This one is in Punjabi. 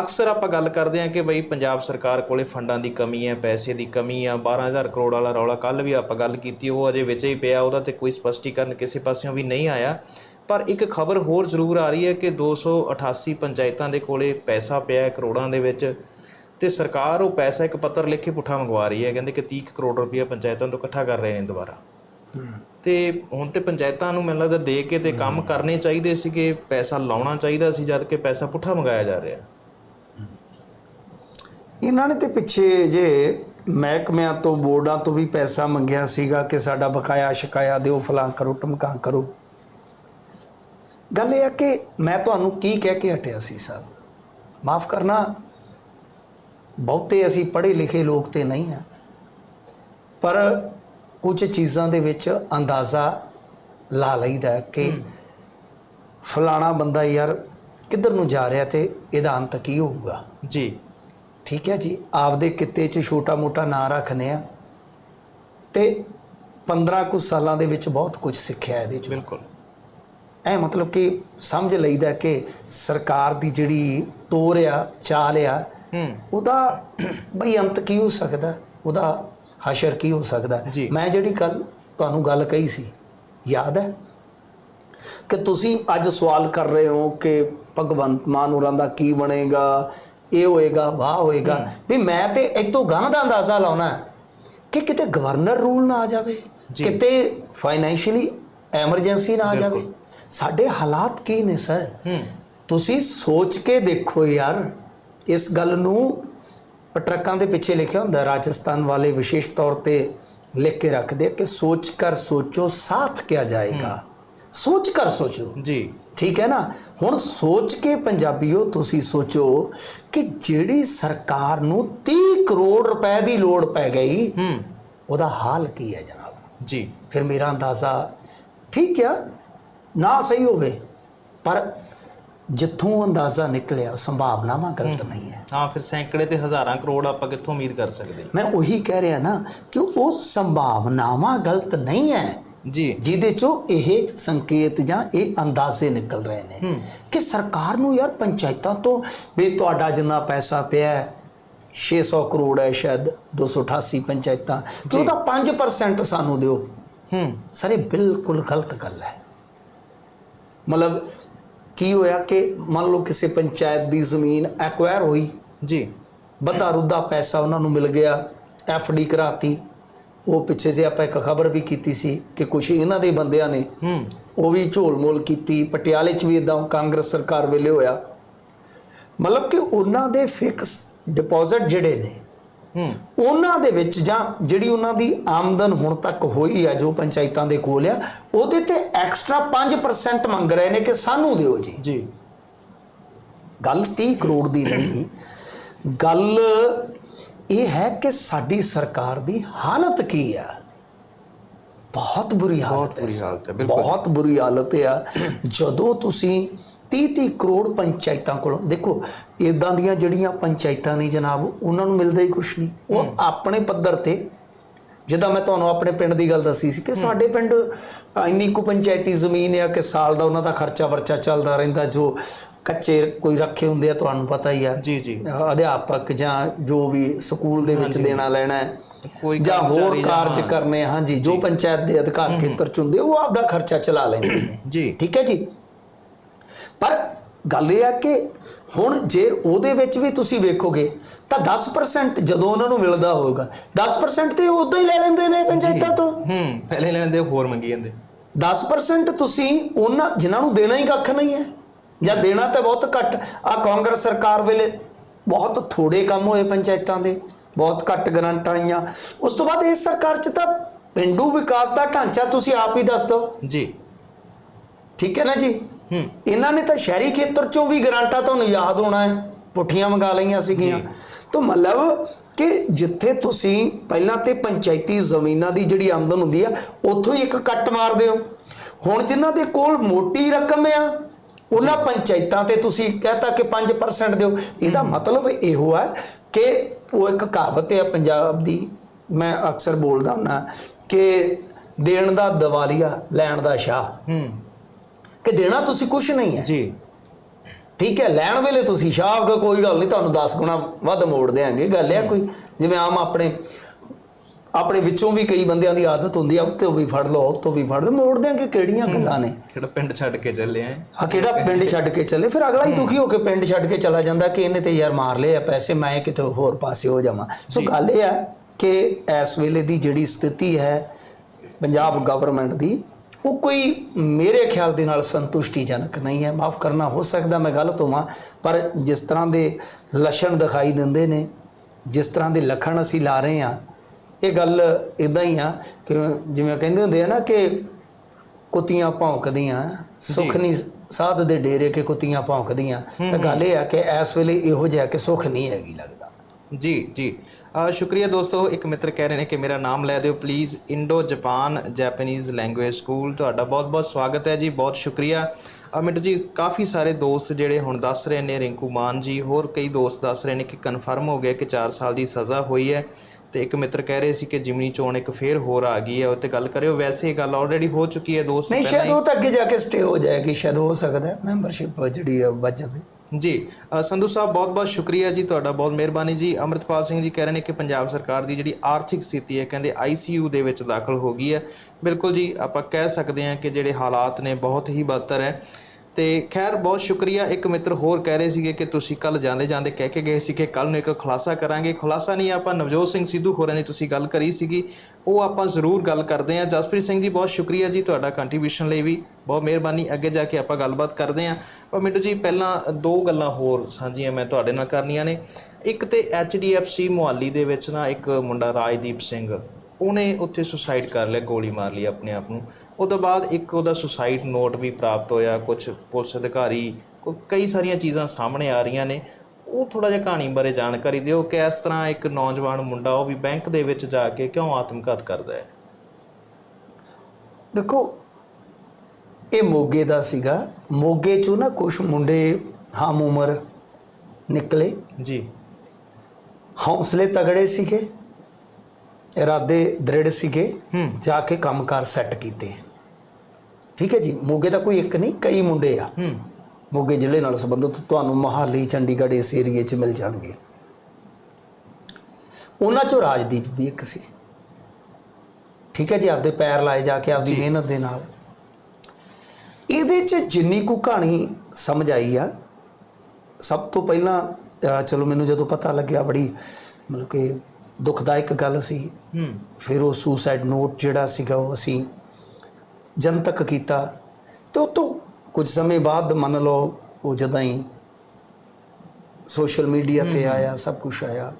ਅਕਸਰ ਆਪਾਂ ਗੱਲ ਕਰਦੇ ਹਾਂ ਕਿ ਬਈ ਪੰਜਾਬ ਸਰਕਾਰ ਕੋਲੇ ਫੰਡਾਂ ਦੀ ਕਮੀ ਹੈ ਪੈਸੇ ਦੀ ਕਮੀ ਆ 12000 ਕਰੋੜ ਵਾਲਾ ਰੌਲਾ ਕੱਲ ਵੀ ਆਪਾਂ ਗੱਲ ਕੀਤੀ ਉਹ ਅਜੇ ਵਿੱਚ ਹੀ ਪਿਆ ਉਹਦਾ ਤੇ ਕੋਈ ਸਪਸ਼ਟੀਕਰਨ ਕਿਸੇ ਪਾਸਿਓਂ ਵੀ ਨਹੀਂ ਆਇਆ। ਪਰ ਇੱਕ ਖਬਰ ਹੋਰ ਜ਼ਰੂਰ ਆ ਰਹੀ ਹੈ ਕਿ 288 ਪੰਚਾਇਤਾਂ ਦੇ ਕੋਲੇ ਪੈਸਾ ਪਿਆ ਹੈ ਕਰੋੜਾਂ ਦੇ ਵਿੱਚ ਤੇ ਸਰਕਾਰ ਉਹ ਪੈਸਾ ਇੱਕ ਪੱਤਰ ਲਿਖ ਕੇ ਪੁੱਠਾ ਮੰਗਵਾ ਰਹੀ ਹੈ ਕਹਿੰਦੇ ਕਿ 30 ਕੁ ਕਰੋੜ ਰੁਪਏ ਪੰਚਾਇਤਾਂ ਤੋਂ ਇਕੱਠਾ ਕਰ ਰਹੇ ਨੇ ਦੁਬਾਰਾ। ਤੇ ਹੁਣ ਤੇ ਪੰਚਾਇਤਾਂ ਨੂੰ ਮੈਨੂੰ ਲੱਗਦਾ ਦੇ ਕੇ ਤੇ ਕੰਮ ਕਰਨੇ ਚਾਹੀਦੇ ਸੀ ਕਿ ਪੈਸਾ ਲਾਉਣਾ ਚਾਹੀਦਾ ਸੀ ਜਦ ਕਿ ਪੈਸਾ ਪੁੱਠਾ ਮੰਗਾਇਆ ਜਾ ਰਿਹਾ। ਇਹਨਾਂ ਨੇ ਤੇ ਪਿੱਛੇ ਜੇ ਮਹਿਕਮਿਆਂ ਤੋਂ ਬੋਰਡਾਂ ਤੋਂ ਵੀ ਪੈਸਾ ਮੰਗਿਆ ਸੀਗਾ ਕਿ ਸਾਡਾ ਬਕਾਇਆ ਸ਼ਿਕਾਇਆ ਦਿਓ ਫਲਾਂ ਕਰੋ ਟਮਕਾਂ ਕਰੋ। ਗੱਲ ਇਹ ਹੈ ਕਿ ਮੈਂ ਤੁਹਾਨੂੰ ਕੀ ਕਹਿ ਕੇ ਹਟਿਆ ਸੀ ਸਾਹਿਬ? ਮਾਫ ਕਰਨਾ ਬਹੁਤੇ ਅਸੀਂ ਪੜ੍ਹੇ ਲਿਖੇ ਲੋਕ ਤੇ ਨਹੀਂ ਆ। ਪਰ ਕੁਝ ਚੀਜ਼ਾਂ ਦੇ ਵਿੱਚ ਅੰਦਾਜ਼ਾ ਲਾ ਲਈਦਾ ਕਿ ਫਲਾਣਾ ਬੰਦਾ ਯਾਰ ਕਿੱਧਰ ਨੂੰ ਜਾ ਰਿਹਾ ਤੇ ਇਹਦਾ ਅੰਤ ਕੀ ਹੋਊਗਾ? ਜੀ। ਠੀਕ ਹੈ ਜੀ ਆਪਦੇ ਕਿੱਤੇ 'ਚ ਛੋਟਾ ਮੋਟਾ ਨਾਂ ਰੱਖਨੇ ਆ ਤੇ 15 ਕੁ ਸਾਲਾਂ ਦੇ ਵਿੱਚ ਬਹੁਤ ਕੁਝ ਸਿੱਖਿਆ ਇਹਦੇ 'ਚ। ਬਿਲਕੁਲ। ਇਹ ਮਤਲਬ ਕਿ ਸਮਝ ਲਈਦਾ ਕਿ ਸਰਕਾਰ ਦੀ ਜਿਹੜੀ ਤੋਰ ਆ ਚਾਲ ਆ ਹੂੰ। ਉਹਦਾ ਬਈ ਅੰਤ ਕੀ ਹੋ ਸਕਦਾ? ਉਹਦਾ ਹਸ਼ਰ ਕੀ ਹੋ ਸਕਦਾ। ਮੈਂ ਜਿਹੜੀ ਕੱਲ ਤੁਹਾਨੂੰ ਗੱਲ ਕਹੀ ਸੀ ਯਾਦ ਹੈ? ਕਿ ਤੁਸੀਂ ਅੱਜ ਸਵਾਲ ਕਰ ਰਹੇ ਹੋ ਕਿ ਭਗਵੰਤ ਮਾਨ ਹੋਰਾਂ ਦਾ ਕੀ ਬਣੇਗਾ ਇਹ ਹੋਏਗਾ ਵਾਹ ਹੋਏਗਾ। ਵੀ ਮੈਂ ਤੇ ਇੱਕ ਤੋਂ ਗਾਂ ਦਾ ਅੰਦਾਜ਼ਾ ਲਾਉਣਾ ਕਿ ਕਿਤੇ ਗਵਰਨਰ ਰੂਲ ਨਾ ਆ ਜਾਵੇ। ਕਿਤੇ ਫਾਈਨੈਂਸ਼ੀਅਲੀ ਐਮਰਜੈਂਸੀ ਨਾ ਆ ਜਾਵੇ। ਸਾਡੇ ਹਾਲਾਤ ਕੀ ਨੇ ਸਰ ਤੁਸੀਂ ਸੋਚ ਕੇ ਦੇਖੋ ਯਾਰ ਇਸ ਗੱਲ ਨੂੰ ਟਰੱਕਾਂ ਦੇ ਪਿੱਛੇ ਲਿਖਿਆ ਹੁੰਦਾ ਰਾਜਸਥਾਨ ਵਾਲੇ ਵਿਸ਼ੇਸ਼ ਤੌਰ ਤੇ ਲਿਖ ਕੇ ਰੱਖਦੇ ਕਿ ਸੋਚ ਕਰ ਸੋਚੋ ਸਾਥ ਕਿਆ ਜਾਏਗਾ? ਸੋਚ ਕਰ ਸੋਚੋ। ਜੀ। ਠੀਕ ਹੈ ਨਾ? ਹੁਣ ਸੋਚ ਕੇ ਪੰਜਾਬੀਓ ਤੁਸੀਂ ਸੋਚੋ ਕਿ ਜਿਹੜੀ ਸਰਕਾਰ ਨੂੰ 30 ਕਰੋੜ ਰੁਪਏ ਦੀ ਲੋੜ ਪੈ ਗਈ ਹੂੰ। ਉਹਦਾ ਹਾਲ ਕੀ ਹੈ ਜਨਾਬ? ਜੀ। ਫਿਰ ਮੇਰਾ ਅੰਦਾਜ਼ਾ ਠੀਕ ਆ ਨਾ ਸਹੀ ਹੋਵੇ ਪਰ ਜਿੱਥੋਂ ਅੰਦਾਜ਼ਾ ਨਿਕਲਿਆ ਸੰਭਾਵਨਾਵਾਂ ਗਲਤ ਨਹੀਂ ਹੈ। ਹਾਂ ਫਿਰ ਸੈਂਕੜੇ ਤੇ ਹਜ਼ਾਰਾਂ ਕਰੋੜ ਆਪਾਂ ਕਿੱਥੋਂ ਉਮੀਦ ਕਰ ਸਕਦੇ? ਮੈਂ ਉਹੀ ਕਹਿ ਰਿਹਾ ਨਾ ਕਿ ਉਹ ਸੰਭਾਵਨਾਵਾਂ ਗਲਤ ਨਹੀਂ ਹੈ। ਜੀ। ਜਿਹਦੇ ਚੋਂ ਇਹ ਸੰਕੇਤ ਜਾਂ ਇਹ ਅੰਦਾਜ਼ੇ ਨਿਕਲ ਰਹੇ ਨੇ ਕਿ ਸਰਕਾਰ ਨੂੰ ਯਾਰ ਪੰਚਾਇਤਾਂ ਤੋਂ ਵੀ ਤੁਹਾਡਾ ਜਿੰਨਾ ਪੈਸਾ ਪਿਆ ਹੈ 600 ਕਰੋੜ ਹੈ ਸ਼ਾਇਦ 288 ਪੰਚਾਇਤਾਂ ਕਿ ਉਹਦਾ 5% ਸਾਨੂੰ ਦਿਓ। ਹੂੰ। ਸਰ ਇਹ ਬਿਲਕੁਲ ਗਲਤ ਗੱਲ ਹੈ। ਮਤਲਬ ਕੀ ਹੋਇਆ ਕਿ ਮੰਨ ਲਓ ਕਿਸੇ ਪੰਚਾਇਤ ਦੀ ਜ਼ਮੀਨ ਐਕਵਾਇਰ ਹੋਈ। ਜੀ। ਬੱਧਾ ਰੁੱਧਾ ਪੈਸਾ ਉਹਨਾਂ ਨੂੰ ਮਿਲ ਗਿਆ ਡੀ ਕਰਾਤੀ। ਉਹ ਪਿੱਛੇ ਜੇ ਆਪਾਂ ਇੱਕ ਖਬਰ ਵੀ ਕੀਤੀ ਸੀ ਕਿ ਕੁਝ ਇਹਨਾਂ ਦੇ ਬੰਦਿਆਂ ਨੇ ਹੂੰ। ਉਹ ਵੀ ਝੋਲ-ਮੋਲ ਕੀਤੀ ਪਟਿਆਲੇ 'ਚ ਵੀ ਇਦਾਂ ਕਾਂਗਰਸ ਸਰਕਾਰ ਵੇਲੇ ਹੋਇਆ। ਮਤਲਬ ਕਿ ਉਹਨਾਂ ਦੇ ਫਿਕਸ ਡਿਪੋਜ਼ਿਟ ਜਿਹੜੇ ਨੇ ਹੂੰ। ਉਹਨਾਂ ਦੇ ਵਿੱਚ ਜਾਂ ਜਿਹੜੀ ਉਹਨਾਂ ਦੀ ਆਮਦਨ ਹੁਣ ਤੱਕ ਹੋਈ ਆ ਜੋ ਪੰਚਾਇਤਾਂ ਦੇ ਕੋਲ ਆ ਉਹਦੇ ਤੇ ਐਕਸਟਰਾ 5% ਮੰਗ ਰਹੇ ਨੇ ਕਿ ਸਾਨੂੰ ਦਿਓ ਜੀ। ਜੀ। ਗੱਲ 30 ਕਰੋੜ ਦੀ ਨਹੀਂ। ਗੱਲ ਇਹ ਹੈ ਕਿ ਸਾਡੀ ਸਰਕਾਰ ਦੀ ਹਾਲਤ ਕੀ ਆ? ਬਹੁਤ ਬੁਰੀ ਹਾਲਤ ਹੈ ਹੈ। ਬਹੁਤ ਬੁਰੀ ਹਾਲਤ ਆ। ਜਦੋਂ ਤੁਸੀਂ 30 30 ਕਰੋੜ ਪੰਚਾਇਤਾਂ ਕੋਲੋਂ ਦੇਖੋ ਇਦਾਂ ਦੀਆਂ ਜਿਹੜੀਆਂ ਪੰਚਾਇਤਾਂ ਨੇ ਜਨਾਬ ਉਹਨਾਂ ਨੂੰ ਮਿਲਦਾ ਹੀ ਕੁਛ ਨਹੀਂ। ਉਹ ਆਪਣੇ ਪੱਧਰ ਤੇ ਜਿੱਦਾਂ ਮੈਂ ਤੁਹਾਨੂੰ ਆਪਣੇ ਪਿੰਡ ਦੀ ਗੱਲ ਦੱਸੀ ਸੀ ਕਿ ਸਾਡੇ ਪਿੰਡ ਇੰਨੀ ਕੁ ਪੰਚਾਇਤੀ ਜ਼ਮੀਨ ਆ ਕਿ ਸਾਲ ਦਾ ਉਹਨਾਂ ਦਾ ਖਰਚਾ ਵਰਚਾ ਚੱਲਦਾ ਰਹਿੰਦਾ ਜੋ ਕੱਚੇ ਕੋਈ ਰੱਖੇ ਹੁੰਦੇ ਆ ਤੁਹਾਨੂੰ ਪਤਾ ਹੀ ਆ। ਜੀ ਜੀ। ਅਧਿਆਪਕ ਜਾਂ ਜੋ ਵੀ ਸਕੂਲ ਦੇ ਵਿੱਚ ਦੇਣਾ ਲੈਣਾ ਹੈ। ਕੋਈ ਜਾਂ ਹੋਰ ਕਾਰਜ ਕਰਨੇ ਹਾਂਜੀ ਜੋ ਪੰਚਾਇਤ ਦੇ ਅਧਿਕਾਰ ਖੇਤਰ ਚ ਹੁੰਦੇ ਉਹ ਆਪਦਾ ਖਰਚਾ ਚਲਾ ਲੈਂਦੇ ਨੇ। ਜੀ। ਠੀਕ ਹੈ ਜੀ? ਪਰ ਗੱਲ ਇਹ ਆ ਕਿ ਹੁਣ ਜੇ ਉਹਦੇ ਵਿੱਚ ਵੀ ਤੁਸੀਂ ਵੇਖੋਗੇ ਤਾਂ 10% ਜਦੋਂ ਉਹਨਾਂ ਨੂੰ ਮਿਲਦਾ ਹੋਵੇਗਾ 10% ਤੇ ਉਦਾਂ ਹੀ ਲੈ ਲੈਂਦੇ ਨੇ ਪੰਚਾਇਤਾਂ ਤੋਂ। ਹੂੰ ਪਹਿਲੇ ਲੈਣ ਦੇ ਹੋਰ ਮੰਗੀ ਜਾਂਦੇ। 10% ਤੁਸੀਂ ਉਹਨਾਂ ਜਿਨ੍ਹਾਂ ਨੂੰ ਦੇਣਾ ਹੀ ਕੱਖ ਨਹੀਂ ਹੈ। ਜਾਂ ਦੇਣਾ ਤਾਂ ਬਹੁਤ ਘੱਟ। ਆ ਕਾਂਗਰਸ ਸਰਕਾਰ ਵੇਲੇ ਬਹੁਤ ਥੋੜੇ ਕੰਮ ਹੋਏ ਪੰਚਾਇਤਾਂ ਦੇ ਬਹੁਤ ਘੱਟ ਗਰੰਟਾਂ ਆਈਆਂ। ਉਸ ਤੋਂ ਬਾਅਦ ਇਸ ਸਰਕਾਰ 'ਚ ਤਾਂ ਪਿੰਡੂ ਵਿਕਾਸ ਦਾ ਢਾਂਚਾ ਤੁਸੀਂ ਆਪ ਹੀ ਦੱਸ ਦਿਓ। ਜੀ। ਠੀਕ ਹੈ ਨਾ ਜੀ? ਹੂੰ। ਇਹਨਾਂ ਨੇ ਤਾਂ ਸ਼ਹਿਰੀ ਖੇਤਰ 'ਚੋਂ ਵੀ ਗਰੰਟਾਂ ਤੁਹਾਨੂੰ ਯਾਦ ਹੋਣਾ ਹੈ। ਪੁੱਠੀਆਂ ਮੰਗਾ ਲਈਆਂ ਸੀਗੀਆਂ। ਤਾਂ ਮਤਲਬ ਕਿ ਜਿੱਥੇ ਤੁਸੀਂ ਪਹਿਲਾਂ ਤੇ ਪੰਚਾਇਤੀ ਜ਼ਮੀਨਾਂ ਦੀ ਜਿਹੜੀ ਆਮਦਨ ਹੁੰਦੀ ਆ ਉੱਥੋਂ ਹੀ ਇੱਕ ਕੱਟ ਮਾਰਦੇ ਹੋ ਹੁਣ ਜਿਨ੍ਹਾਂ ਦੇ ਕੋਲ ਮੋਟੀ ਰਕਮ ਆ ਉਹਨਾਂ ਪੰਚਾਇਤਾਂ ਤੇ ਤੁਸੀਂ ਕਹਤਾ ਕਿ 5% ਦਿਓ। ਇਹਦਾ ਮਤਲਬ ਇਹੋ ਹੈ ਕਿ ਉਹ ਇੱਕ ਕਹਾਵਤ ਹੈ ਪੰਜਾਬ ਦੀ ਮੈਂ ਅਕਸਰ ਬੋਲਦਾ ਹੁੰਦਾ ਕਿ ਦੇਣ ਦਾ ਦਿਵਾਲੀਆ ਲੈਣ ਦਾ ਸ਼ਾਹ। ਹੂੰ। ਕਿ ਦੇਣਾ ਤੁਸੀਂ ਕੁਝ ਨਹੀਂ ਹੈ। ਜੀ। ਠੀਕ ਹੈ ਲੈਣ ਵੇਲੇ ਤੁਸੀਂ ਸ਼ਾਹ ਕੋਈ ਗੱਲ ਨਹੀਂ ਤੁਹਾਨੂੰ 10 ਗੁਣਾ ਵੱਧ ਮੋੜ ਦੇਾਂਗੇ ਗੱਲ ਹੈ। ਕੋਈ ਜਿਵੇਂ ਆਮ ਆਪਣੇ ਆਪਣੇ ਵਿੱਚੋਂ ਵੀ ਕਈ ਬੰਦਿਆਂ ਦੀ ਆਦਤ ਹੁੰਦੀ ਆ ਉੱਤੇ ਵੀ ਫੜ ਲਓ ਉੱਤੋਂ ਵੀ ਫੜ ਲਓ। ਮੋੜ ਦੇਾਂਗੇ ਕਿਹੜੀਆਂ ਗੱਲਾਂ ਨੇ? ਕਿਹੜਾ ਪਿੰਡ ਛੱਡ ਕੇ ਚੱਲੇ ਆ? ਆ ਕਿਹੜਾ ਪਿੰਡ ਛੱਡ ਕੇ ਚੱਲੇ? ਫਿਰ ਅਗਲਾ ਹੀ ਦੁਖੀ ਹੋ ਕੇ ਪਿੰਡ ਛੱਡ ਕੇ ਚਲਾ ਜਾਂਦਾ ਕਿ ਇਹਨੇ ਤੇ ਯਾਰ ਮਾਰ ਲਏ ਆ ਪੈਸੇ ਮੈਂ ਕਿਤੇ ਹੋਰ ਪਾਸੇ ਹੋ ਜਾਵਾਂ। ਸੋ ਗੱਲ ਇਹ ਹੈ ਕਿ ਇਸ ਵੇਲੇ ਦੀ ਜਿਹੜੀ ਸਥਿਤੀ ਹੈ ਪੰਜਾਬ ਗਵਰਨਮੈਂਟ ਦੀ ਉਹ ਕੋਈ ਮੇਰੇ ਖਿਆਲ ਦੇ ਨਾਲ ਸੰਤੁਸ਼ਟੀਜਨਕ ਨਹੀਂ ਹੈ। ਮਾਫ ਕਰਨਾ ਹੋ ਸਕਦਾ ਮੈਂ ਗਲਤ ਹੋਵਾਂ ਪਰ ਜਿਸ ਤਰ੍ਹਾਂ ਦੇ ਲੱਛਣ ਦਿਖਾਈ ਦਿੰਦੇ ਨੇ ਜਿਸ ਤਰ੍ਹਾਂ ਦੇ ਲੱਖਣ ਅਸੀਂ ਲਾ ਰਹੇ ਹਾਂ ਇਹ ਗੱਲ ਇਦਾਂ ਹੀ ਆ ਕਿ ਜਿਵੇਂ ਕਹਿੰਦੇ ਹੁੰਦੇ ਆ ਨਾ ਕਿ ਕੁੱਤੀਆਂ ਭੌਂਕਦੀਆਂ ਸੁੱਖ ਨਹੀਂ ਸਾਧ ਦੇ ਡੇਰੇ ਕੇ ਕੁੱਤੀਆਂ ਭੌਂਕਦੀਆਂ। ਤਾਂ ਗੱਲ ਇਹ ਆ ਕਿ ਇਸ ਵੇਲੇ ਇਹੋ ਜਿਹਾ ਕਿ ਸੁੱਖ ਨਹੀਂ ਹੈਗੀ ਲੱਗਦਾ। ਜੀ ਜੀ। ਸ਼ੁਕਰੀਆ ਦੋਸਤੋ ਇੱਕ ਮਿੱਤਰ ਕਹਿ ਰਹੇ ਨੇ ਕਿ ਮੇਰਾ ਨਾਮ ਲੈ ਦਿਓ please Indo Japan Japanese language school ਤੁਹਾਡਾ ਬਹੁਤ-ਬਹੁਤ ਸਵਾਗਤ ਹੈ ਜੀ ਬਹੁਤ ਸ਼ੁਕਰੀਆ। ਅ, ਮਿੰਟੂ ਜੀ ਕਾਫੀ ਸਾਰੇ ਦੋਸਤ ਜਿਹੜੇ ਹੁਣ ਦੱਸ ਰਹੇ ਨੇ ਰਿੰਕੂ ਮਾਨ ਜੀ ਹੋਰ ਕਈ ਦੋਸਤ ਦੱਸ ਰਹੇ ਨੇ ਕਿ ਕਨਫਰਮ ਹੋ ਗਿਆ ਕਿ 4 ਸਾਲ ਦੀ ਸਜ਼ਾ ਹੋਈ ਹੈ। ਤੇ ਇੱਕ ਮਿੱਤਰ ਕਹਿ ਰਹੇ ਸੀ ਕਿ ਜਿਮਨੀ ਚੋਣ ਇੱਕ ਫੇਰ ਹੋਰ ਆ ਗਈ ਹੈ। ਉਹ ਤੇ ਗੱਲ ਕਰਿਓ ਵੈਸੇ ਇਹ ਗੱਲ ਆਲਰੇਡੀ ਹੋ ਚੁੱਕੀ ਹੈ ਦੋਸਤ ਨਹੀਂ ਸ਼ਾਇਦ ਉਹ ਤਾਂ ਅੱਗੇ ਜਾ ਕੇ ਸਟੇ ਹੋ ਜਾਏਗੀ ਸ਼ਾਇਦ ਹੋ ਸਕਦਾ ਮੈਂਬਰਸ਼ਿਪ ਜਿਹੜੀ ਵੱਜ ਜਾਵੇ। ਜੀ ਸੰਧੂ ਸਾਹਿਬ ਬਹੁਤ-ਬਹੁਤ ਸ਼ੁਕਰੀਆ ਜੀ ਤੁਹਾਡਾ ਬਹੁਤ ਮਿਹਰਬਾਨੀ ਜੀ। ਅਮਰਿਤਪਾਲ ਸਿੰਘ ਜੀ ਕਹਿ ਰਹੇ ਨੇ ਕਿ ਪੰਜਾਬ ਸਰਕਾਰ ਦੀ ਜਿਹੜੀ ਆਰਥਿਕ ਸਥਿਤੀ ਹੈ ਕਹਿੰਦੇ ਆਈਸੀਯੂ ਦੇ ਵਿੱਚ ਦਾਖਲ ਹੋ ਗਈ ਹੈ। ਬਿਲਕੁਲ ਜੀ ਆਪਾਂ ਕਹਿ ਸਕਦੇ ਹਾਂ ਕਿ ਜਿਹੜੇ ਹਾਲਾਤ ਨੇ ਬਹੁਤ ਹੀ ਬਦਤਰ ਹੈ। ਤੇ ਖੈਰ, ਬਹੁਤ ਸ਼ੁਕਰੀਆ। ਇੱਕ ਮਿੱਤਰ ਹੋਰ ਕਹਿ ਰਹੇ ਸੀਗੇ ਕਿ ਤੁਸੀਂ ਕੱਲ ਜਾਂਦੇ ਜਾਂਦੇ ਕਹਿ ਕੇ ਗਏ ਸੀ ਕਿ ਕੱਲ ਨੂੰ ਇੱਕ ਖੁਲਾਸਾ ਕਰਾਂਗੇ। ਖੁਲਾਸਾ ਨਹੀਂ, ਆਪਾਂ ਨਵਜੋਤ ਸਿੰਘ ਸਿੱਧੂ ਹੋਰਾਂ ਦੀ ਤੁਸੀਂ ਗੱਲ ਕਰੀ ਸੀਗੀ। ਉਹ ਆਪਾਂ ਜ਼ਰੂਰ ਗੱਲ ਕਰਦੇ ਹਾਂ। ਜਸਪ੍ਰੀਤ ਸਿੰਘ ਜੀ, ਬਹੁਤ ਸ਼ੁਕਰੀਆ ਜੀ ਤੁਹਾਡਾ ਕੰਟਰੀਬਿਊਸ਼ਨ ਲਈ ਵੀ। ਬਹੁਤ ਮਿਹਰਬਾਨੀ। ਅੱਗੇ ਜਾ ਕੇ ਆਪਾਂ ਗੱਲਬਾਤ ਕਰਦੇ ਹਾਂ। ਪਰ ਮਿੰਟੂ ਜੀ, ਪਹਿਲਾਂ ਦੋ ਗੱਲਾਂ ਹੋਰ ਸਾਂਝੀਆਂ ਮੈਂ ਤੁਹਾਡੇ ਨਾਲ ਕਰਨੀਆਂ ਨੇ। ਇੱਕ ਤੇ HDFC ਮੁਹਾਲੀ ਦੇ ਵਿੱਚ ਨਾ ਇੱਕ ਮੁੰਡਾ ਰਾਜਦੀਪ ਸਿੰਘ ਉਹਨੇ ਉੱਥੇ ਸੁਸਾਈਡ ਕਰ ਲਿਆ ਗੋਲੀ ਮਾਰ ਲਈ ਆਪਣੇ ਆਪ ਨੂੰ। ਉਹ ਤੋਂ ਬਾਅਦ ਇੱਕ ਉਹਦਾ ਸੁਸਾਈਡ ਨੋਟ ਵੀ ਪ੍ਰਾਪਤ ਹੋਇਆ ਕੁਝ ਪੁਲਿਸ ਅਧਿਕਾਰੀ ਕਈ ਸਾਰੀਆਂ ਚੀਜ਼ਾਂ ਸਾਹਮਣੇ ਆ ਰਹੀਆਂ ਨੇ। ਉਹ ਥੋੜਾ ਜਿਹਾ ਕਹਾਣੀ ਬਾਰੇ ਜਾਣਕਾਰੀ ਦਿਓ ਕਿ ਇਸ ਤਰ੍ਹਾਂ ਇੱਕ ਨੌਜਵਾਨ ਮੁੰਡਾ ਉਹ ਵੀ ਬੈਂਕ ਦੇ ਵਿੱਚ ਜਾ ਕੇ ਕਿਉਂ ਆਤਮਘਾਤ ਕਰਦਾ ਹੈ? ਦੇਖੋ ਇਹ ਮੋਗੇ ਦਾ ਸੀਗਾ। ਮੋਗੇ ਚੋਂ ਨਾ ਕੁਝ ਮੁੰਡੇ ਹਮ ਉਮਰ ਨਿਕਲੇ। ਜੀ। ਹੌਸਲੇ ਤਗੜੇ ਸੀਗੇ। ਇਰਾਦੇ ਦ੍ਰਿੜ ਸੀਗੇ। ਜਾ ਕੇ ਕੰਮਕਾਰ ਸੈੱਟ ਕੀਤੇ। ਠੀਕ ਹੈ ਜੀ ਮੋਗੇ ਦਾ ਕੋਈ ਇੱਕ ਨਹੀਂ ਕਈ ਮੁੰਡੇ ਆ। ਮੋਗੇ ਜ਼ਿਲ੍ਹੇ ਨਾਲ ਸੰਬੰਧਿਤ ਤੁਹਾਨੂੰ ਮਹਾਲੀ ਚੰਡੀਗੜ੍ਹ ਇਸ ਏਰੀਏ 'ਚ ਮਿਲ ਜਾਣਗੇ। ਉਹਨਾਂ 'ਚੋਂ ਰਾਜਦੀਪ ਵੀ ਇੱਕ ਸੀ। ਠੀਕ ਹੈ ਜੀ ਆਪਦੇ ਪੈਰ ਲਾਏ ਜਾ ਕੇ ਆਪਦੀ। ਮਿਹਨਤ ਦੇ ਨਾਲ। ਇਹਦੇ 'ਚ ਜਿੰਨੀ ਕੁ ਕਹਾਣੀ ਸਮਝ ਆਈ ਆ ਸਭ ਤੋਂ ਪਹਿਲਾਂ ਚਲੋ ਮੈਨੂੰ ਜਦੋਂ ਪਤਾ ਲੱਗਿਆ ਬੜੀ ਮਤਲਬ ਕਿ ਦੁਖਦਾਇਕ ਗੱਲ ਸੀ। ਹੂੰ। ਫਿਰ ਉਹ ਸੁਸਾਈਡ ਨੋਟ ਜਿਹੜਾ ਸੀਗਾ ਉਹ ਅਸੀਂ ਜਨਤਕ ਕੀਤਾ। ਤੇ ਉਹ ਤੋਂ ਕੁਝ ਸਮੇਂ ਬਾਅਦ ਮੰਨ ਲਓ ਉਹ ਜਦਾਂ ਹੀ ਸੋਸ਼ਲ ਮੀਡੀਆ ਤੇ ਆਇਆ ਸਭ ਕੁਝ ਆਇਆ।